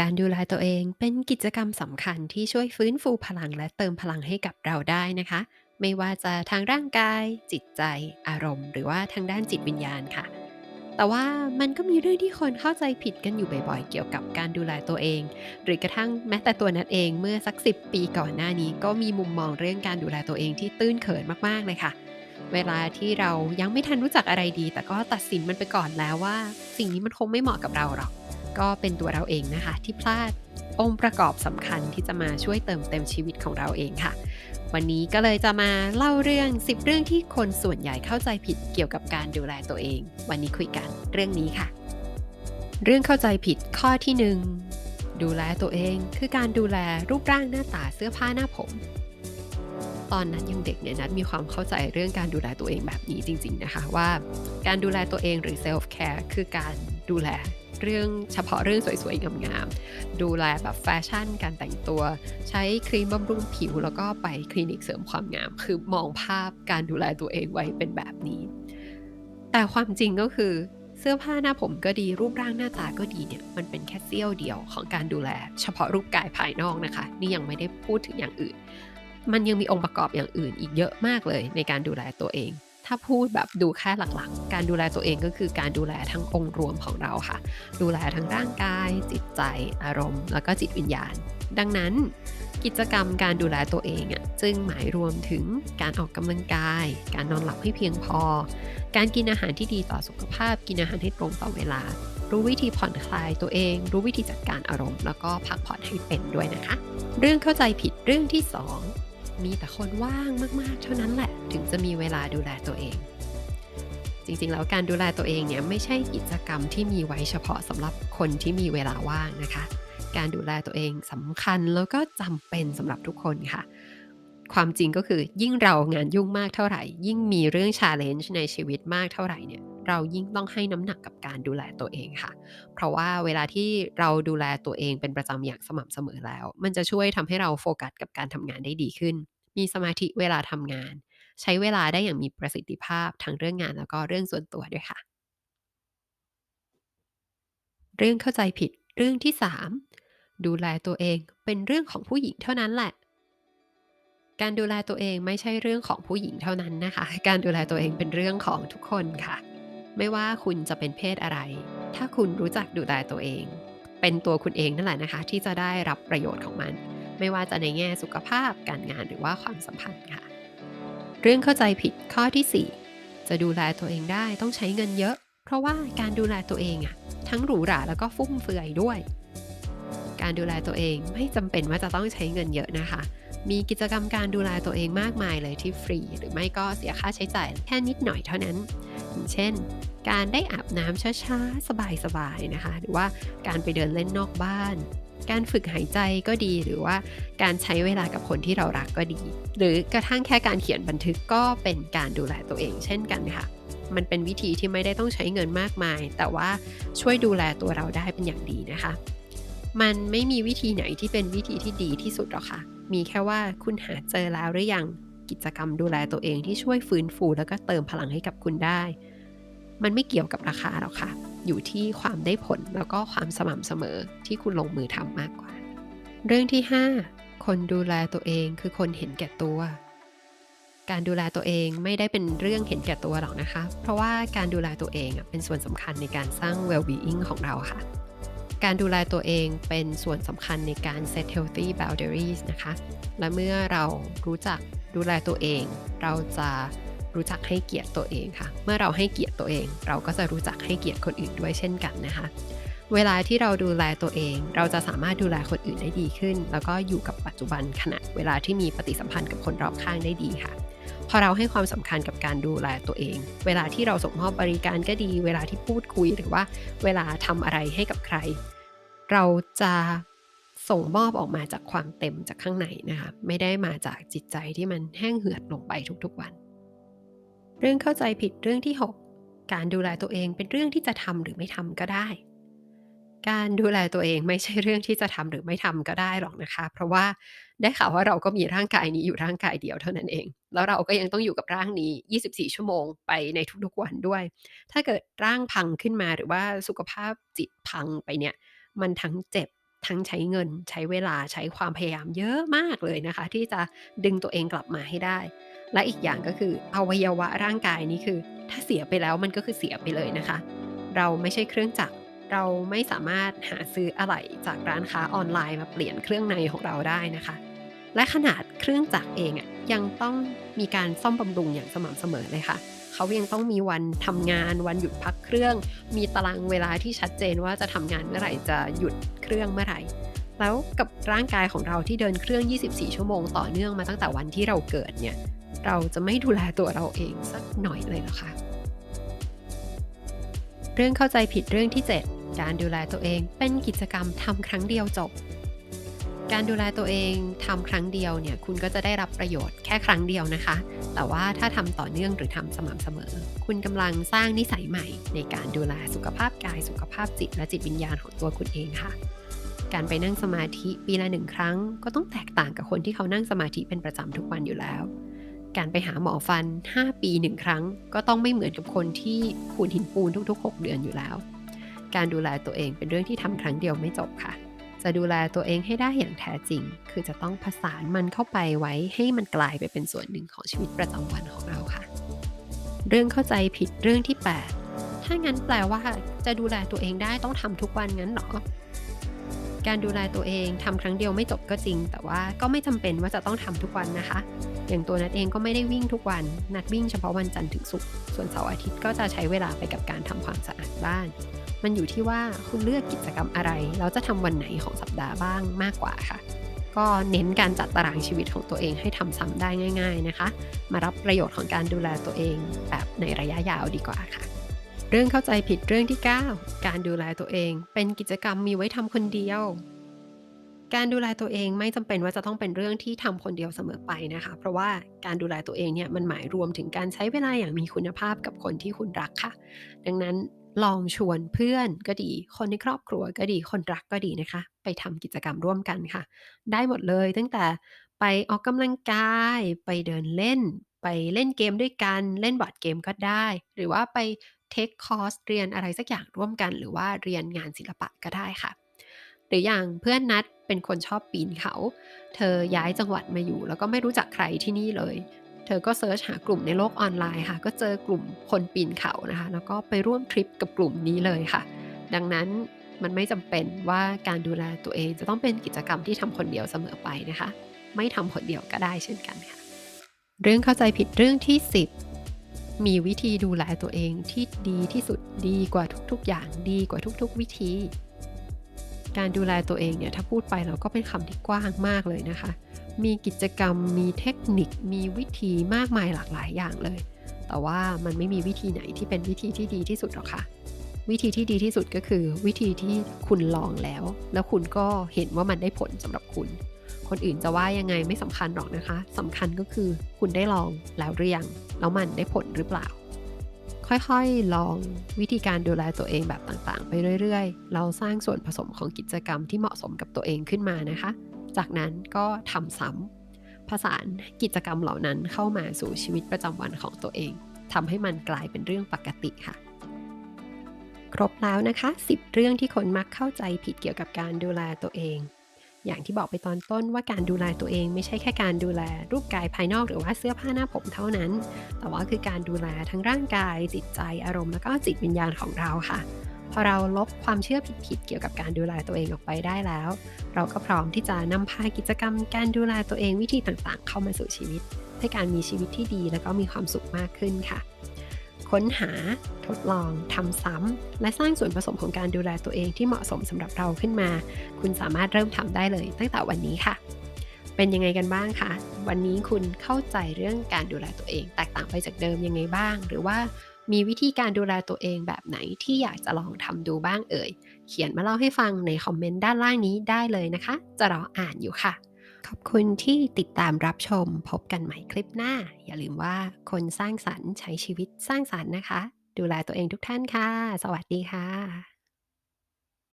การดูแลตัวเองเป็นกิจกรรมสำคัญที่ช่วยฟื้นฟูพลังและเติมพลังให้กับเราได้นะคะ ไม่ว่าจะทางร่างกาย จิตใจ อารมณ์ หรือว่าทางด้านจิตวิญญาณค่ะ แต่ว่ามันก็มีเรื่องที่คนเข้าใจผิดกันอยู่บ่อยๆ เกี่ยวกับการดูแลตัวเอง หรือกระทั่งแม้แต่ตัวนัดเองเมื่อสักสิบปีก่อนหน้านี้ ก็มีมุมมองเรื่องการดูแลตัวเองที่ตื้นเขินมากๆเลยค่ะเวลาที่เรายังไม่ทันรู้จักอะไรดี แต่ก็ตัดสินมันไปก่อนแล้วว่า สิ่งนี้มันคงไม่เหมาะกับเราหรอก ก็เป็นตัวเราเองนะคะ ที่พลาดองค์ประกอบสำคัญที่จะมาช่วยเติมเต็มชีวิตของเราเองค่ะ วันนี้ก็เลยจะมาเล่าเรื่อง 10 เรื่องที่คนส่วนใหญ่เข้าใจผิดเกี่ยวกับการดูแลตัวเอง วันนี้คุยกันเรื่องนี้ค่ะ เรื่องเข้าใจผิดข้อที่ 1 ดูแลตัวเองคือการดูแลรูปร่างหน้าตาเสื้อผ้าหน้าผม ตอนนั้นยังเด็กเนี่ยนัดมีความเข้าใจเรื่องการดูแลตัวเองแบบนี้จริง ๆนะคะว่า การดูแลตัวเองหรือ self care คือการดูแล เรื่องเฉพาะเรื่องสวยๆ งามๆ ดูแลแบบแฟชั่นการแต่งตัว ใช้ครีมบำรุงผิว แล้วก็ไปคลินิกเสริมความงาม คือมองภาพการดูแลตัวเองไว้เป็นแบบนี้ แต่ความจริงก็คือเสื้อผ้าหน้าผมก็ดีรูปร่างหน้าตาก็ดีเนี่ยมันเป็นแค่เสี้ยวเดียวของการดูแล เฉพาะรูปกายภายนอกนะคะ นี่ยังไม่ได้พูดถึงอย่างอื่น มันยังมีองค์ประกอบอย่างอื่นอีกเยอะมากเลยในการดูแลตัวเอง ถ้าพูดแบบดูแค่หลักๆ การดูแลตัวเองก็คือการดูแลทั้งองค์รวมของเราค่ะ ดูแลทั้งร่างกาย จิตใจอารมณ์ แล้วก็จิตวิญญาณ ดังนั้นกิจกรรมการดูแลตัวเองอะจึงหมายรวมถึงการออกกำลังกาย การนอนหลับให้เพียงพอ การกินอาหารที่ดีต่อสุขภาพ กินอาหารให้ตรงต่อเวลา รู้วิธีผ่อนคลายตัวเอง รู้วิธีจัดการอารมณ์ แล้วก็พักผ่อนให้เป็นด้วยนะคะ เรื่องเข้าใจผิดเรื่องที่ 2 มีแต่คนว่างมากๆ เท่านั้นแหละ ถึงจะมีเวลาดูแลตัวเอง จริงๆ แล้วการดูแลตัวเองเนี่ยไม่ใช่กิจกรรมที่มีไว้เฉพาะสำหรับคนที่มีเวลาว่างนะคะ การดูแลตัวเองสำคัญแล้วก็จำเป็นสำหรับทุกคนค่ะ ความจริงก็คือยิ่งเรางานยุ่งมากเท่าไหร่ ยิ่งมีเรื่อง challenge ในชีวิตมากเท่าไหร่เนี่ย เรายิ่งต้องให้น้ำหนักกับการดูแลตัวเองค่ะ เพราะว่าเวลาที่เราดูแลตัวเองเป็นประจำอย่างสม่ำเสมอแล้ว มันจะช่วยทำให้เราโฟกัสกับการทำงานได้ดีขึ้น มีสมาธิเวลาทำงาน ใช้เวลาได้อย่างมีประสิทธิภาพทั้งเรื่องงานแล้วก็เรื่องส่วนตัวด้วยค่ะ เรื่องเข้าใจผิดเรื่องที่ 3 ดูแลตัวเองเป็นเรื่องของผู้หญิงเท่านั้นแหละการดูแลตัวเองไม่ใช่เรื่องของผู้หญิงเท่านั้นนะคะ การดูแลตัวเองเป็นเรื่องของทุกคนค่ะ ไม่ว่าคุณจะเป็นเพศอะไร ถ้าคุณรู้จักดูแลตัวเอง เป็นตัวคุณเองนั่นแหละนะคะ ที่จะได้รับประโยชน์ของมัน ไม่ว่าจะในแง่สุขภาพการงานหรือว่าความสัมพันธ์ค่ะ เรื่องเข้าใจผิดข้อที่ 4 จะดูแลตัวเองได้ต้องใช้เงินเยอะ เพราะว่าการดูแลตัวเองอะทั้งหรูหราแล้วก็ฟุ่มเฟือยด้วย การดูแลตัวเองไม่จำเป็นว่าจะต้องใช้เงินเยอะนะคะมีกิจกรรมการดูแลตัวเองมากมายเลยที่ฟรี หรือไม่ก็เสียค่าใช้จ่ายแค่นิดหน่อยเท่านั้น เช่น การได้อาบน้ำช้าๆ สบายๆนะคะ หรือว่าการไปเดินเล่นนอกบ้าน การฝึกหายใจก็ดีหรือว่าการใช้เวลากับคนที่เรารักก็ดี หรือกระทั่งแค่การเขียนบันทึกก็เป็นการดูแลตัวเอง เช่นกันค่ะมันเป็นวิธีที่ไม่ได้ต้องใช้เงินมากมาย แต่ว่าช่วยดูแลตัวเราได้เป็นอย่างดีนะคะ มันไม่มีวิธีไหนที่เป็นวิธีที่ดีที่สุดหรอกค่ะ มีแค่ว่าคุณหาเจอแล้วหรือยัง กิจกรรมดูแลตัวเองที่ช่วยฟื้นฟูแล้วก็เติมพลังให้กับคุณได้ มันไม่เกี่ยวกับราคาหรอกค่ะ อยู่ที่ความได้ผลแล้วก็ความสม่ำเสมอที่คุณลงมือทำมากกว่า เรื่องที่ 5 คนดูแลตัวเองคือคนเห็นแก่ตัว การดูแลตัวเองไม่ได้เป็นเรื่องเห็นแก่ตัวหรอกนะคะ เพราะว่าการดูแลตัวเองเป็นส่วนสำคัญในการสร้าง well-being ของเราค่ะ การดูแลตัวเองเป็นส่วนสำคัญในการ set healthy boundaries นะคะ และเมื่อเรารู้จักดูแลตัวเอง เราจะรู้จักให้เกียรติตัวเองค่ะ เมื่อเราให้เกียรติตัวเอง เราก็จะรู้จักให้เกียรติคนอื่นด้วยเช่นกันนะคะ เวลาที่เราดูแลตัวเอง เราจะสามารถดูแลคนอื่นได้ดีขึ้น แล้วก็อยู่กับปัจจุบันขณะเวลาที่มีปฏิสัมพันธ์กับคนรอบข้างได้ดีค่ะพอเราให้ความสำคัญกับการดูแลตัวเอง เวลาที่เราส่งมอบบริการก็ดี เวลาที่พูดคุยหรือว่าเวลาทำอะไรให้กับใคร เราจะส่งมอบออกมาจากความเต็มจากข้างในนะคะไม่ได้มาจากจิตใจที่มันแห้งเหือดลงไปทุกๆวัน เรื่องเข้าใจผิดเรื่องที่ 6 การดูแลตัวเองเป็นเรื่องที่จะทำหรือไม่ทำก็ได้ การดูแลตัวเองไม่ใช่เรื่องที่จะทำหรือไม่ทำก็ได้หรอกนะคะ เพราะว่าได้ข่าวว่าเราก็มีร่างกายนี้อยู่ร่างกายเดียวเท่านั้นเอง แล้วเราก็ยังต้องอยู่กับร่างนี้ 24 ชั่วโมงไปในทุกๆวันด้วย ถ้าเกิดร่างพังขึ้นมาหรือว่าสุขภาพจิตพังไปเนี่ย มันทั้งเจ็บทั้งใช้เงินใช้เวลาใช้ความพยายามเยอะมากเลยนะคะ ที่จะดึงตัวเองกลับมาให้ได้ และอีกอย่างก็คืออวัยวะร่างกายนี้คือ ถ้าเสียไปแล้วมันก็คือเสียไปเลยนะคะ เราไม่ใช่เครื่องจักรเราไม่สามารถหาซื้ออะไหล่จากร้านค้าออนไลน์มาเปลี่ยนเครื่องในของเราได้นะคะ และขนาดเครื่องจักรเองอะยังต้องมีการซ่อมบำรุงอย่างสม่ำเสมอเลยค่ะ เขายังต้องมีวันทำงาน วันหยุดพักเครื่อง มีตารางเวลาที่ชัดเจนว่าจะทำงานเมื่อไหร่จะหยุดเครื่องเมื่อไหร่ แล้วกับร่างกายของเราที่เดินเครื่อง 24 ชั่วโมงต่อเนื่องมาตั้งแต่วันที่เราเกิดเนี่ยเราจะไม่ดูแลตัวเราเองสักหน่อยเลยหรอคะเรื่องเข้าใจผิดเรื่องที่ 7 การดูแลตัวเองเป็นกิจกรรมทำครั้งเดียวจบ การดูแลตัวเองทำครั้งเดียวเนี่ยคุณก็จะได้รับประโยชน์แค่ครั้งเดียวนะคะ แต่ว่าถ้าทำต่อเนื่องหรือทำสม่ำเสมอ คุณกำลังสร้างนิสัยใหม่ ในการดูแลสุขภาพกายสุขภาพจิต และจิตวิญญาณของตัวคุณเองค่ะ การไปนั่งสมาธิปีละหนึ่งครั้ง ก็ต้องแตกต่างกับคนที่เขานั่งสมาธิเป็นประจำทุกวันอยู่แล้ว การไปหาหมอฟัน 5 ปีหนึ่งครั้ง ก็ต้องไม่เหมือนกับคนที่ขูดหินปูนทุกๆ 6 เดือนอยู่แล้ว การดูแลตัวเองเป็นเรื่องที่ทำครั้งเดียวไม่จบค่ะ จะดูแลตัวเองให้ได้อย่างแท้จริง คือจะต้องผสานมันเข้าไปไว้ให้มันกลายไปเป็นส่วนหนึ่งของชีวิตประจำวันของเราค่ะ เรื่องเข้าใจผิดเรื่องที่ 8 ถ้างั้นแปลว่าจะดูแลตัวเองได้ต้องทำทุกวันงั้นเหรอ การดูแลตัวเองทำครั้งเดียวไม่จบก็จริง แต่ว่าก็ไม่จำเป็นว่าจะต้องทำทุกวันนะคะ อย่างตัวนัดเองก็ไม่ได้วิ่งทุกวัน นัดวิ่งเฉพาะวันจันทร์ถึงศุกร์ ส่วนเสาร์อาทิตย์ก็จะใช้เวลาไปกับการทำความสะอาดบ้าน มันอยู่ที่ว่าคุณเลือกกิจกรรมอะไรแล้วจะทำวันไหนของสัปดาห์บ้างมากกว่าค่ะ ก็เน้นการจัดตารางชีวิตของตัวเองให้ทำซ้ำได้ง่าย ๆนะคะ มารับประโยชน์ของการดูแลตัวเองแบบในระยะยาวดีกว่าค่ะ เรื่องเข้าใจผิดเรื่องที่ 9 การดูแลตัวเอง เป็นกิจกรรมมีไว้ทำคนเดียวการดูแลตัวเองไม่จำเป็นว่าจะต้องเป็นเรื่องที่ทำคนเดียวเสมอไปนะคะ เพราะว่าการดูแลตัวเองเนี่ยมันหมายรวมถึงการใช้เวลาอย่างมีคุณภาพกับคนที่คุณรักค่ะ ดังนั้น ลองชวนเพื่อนก็ดี คนในครอบครัวก็ดี คนรักก็ดีนะคะ ไปทำกิจกรรมร่วมกันค่ะ ได้หมดเลยตั้งแต่ไปออกกำลังกาย ไปเดินเล่น ไปเล่นเกมด้วยกัน เล่นบอร์ดเกมก็ได้ หรือว่าไปเทคคอร์สเรียนอะไรสักอย่างร่วมกัน หรือว่าเรียนงานศิลปะก็ได้ค่ะ หรืออย่างเพื่อนนัดเป็นคนชอบปีนเขา เธอย้ายจังหวัดมาอยู่ แล้วก็ไม่รู้จักใครที่นี่เลย เธอก็เซิร์ชหากลุ่มในโลกออนไลน์ค่ะ ก็เจอกลุ่มคนปีนเขานะคะ แล้วก็ไปร่วมทริปกับกลุ่มนี้เลยค่ะ ดังนั้นมันไม่จำเป็นว่าการดูแลตัวเองจะต้องเป็นกิจกรรมที่ทำคนเดียวเสมอไปนะคะ ไม่ทำคนเดียวก็ได้เช่นกันค่ะ เรื่องเข้าใจผิดเรื่องที่ 10 มีวิธีดูแลตัวเองที่ดีที่สุดดีกว่าทุกๆ อย่างดีกว่าทุกๆ วิธี การดูแลตัวเองเนี่ยถ้าพูดไปเราก็เป็นคำที่กว้างมากเลยนะคะ มีกิจกรรม มีเทคนิค มีวิธีมากมายหลากหลายอย่างเลย แต่ว่ามันไม่มีวิธีไหนที่เป็นวิธีที่ดีที่สุดหรอกค่ะ วิธีที่ดีที่สุดก็คือ วิธีที่คุณลองแล้ว แล้วคุณก็เห็นว่ามันได้ผลสำหรับคุณ คนอื่นจะว่ายังไงไม่สำคัญหรอกนะคะสำคัญก็คือคุณได้ลองแล้วหรือยัง แล้วมันได้ผลหรือเปล่า ค่อยๆ ลองวิธีการดูแลตัวเองแบบต่างๆ ไปเรื่อย ๆ เราสร้างส่วนผสมของกิจกรรมที่เหมาะสมกับตัวเองขึ้นมานะคะ จากนั้นก็ทำซ้ำผสานกิจกรรมเหล่านั้นเข้ามาสู่ชีวิตประจำวันของตัวเองทำให้มันกลายเป็นเรื่องปกติค่ะ ครบแล้วนะคะ 10 เรื่องที่คนมักเข้าใจผิดเกี่ยวกับการดูแลตัวเอง อย่างที่บอกไปตอนต้นว่าการดูแลตัวเองไม่ใช่แค่การดูแลรูปกายภายนอกหรือว่าเสื้อผ้าหน้าผมเท่านั้น แต่ว่าคือการดูแลทั้งร่างกายจิตใจอารมณ์แล้วก็จิตวิญญาณของเราค่ะ พอเราลบความเชื่อผิดๆเกี่ยวกับการดูแลตัวเองออกไปได้แล้ว เราก็พร้อมที่จะนำพากิจกรรม การดูแลตัวเองวิธีต่างๆ เข้ามาสู่ชีวิต ให้การมีชีวิตที่ดีแล้วก็มีความสุขมากขึ้นค่ะ ค้นหาทดลองทำซ้ำและสร้างส่วนผสมของการดูแลตัวเองที่เหมาะสมสำหรับเราขึ้นมา คุณสามารถเริ่มทำได้เลย ตั้งแต่วันนี้ค่ะ เป็นยังไงกันบ้างคะวันนี้คุณเข้าใจเรื่องการดูแลตัวเอง แตกต่างไปจากเดิมยังไงบ้าง หรือว่า มีวิธีการดูแลตัวเองแบบไหนที่อยากจะลองทำดูบ้างเอ่ย เขียนมาเล่าให้ฟังในคอมเมนต์ด้านล่างนี้ได้เลยนะคะ จะรออ่านอยู่ค่ะ ขอบคุณที่ติดตามรับชม พบกันใหม่คลิปหน้า อย่าลืมว่าคนสร้างสรรค์ใช้ชีวิตสร้างสรรค์นะคะ ดูแลตัวเองทุกท่านค่ะ สวัสดีค่ะ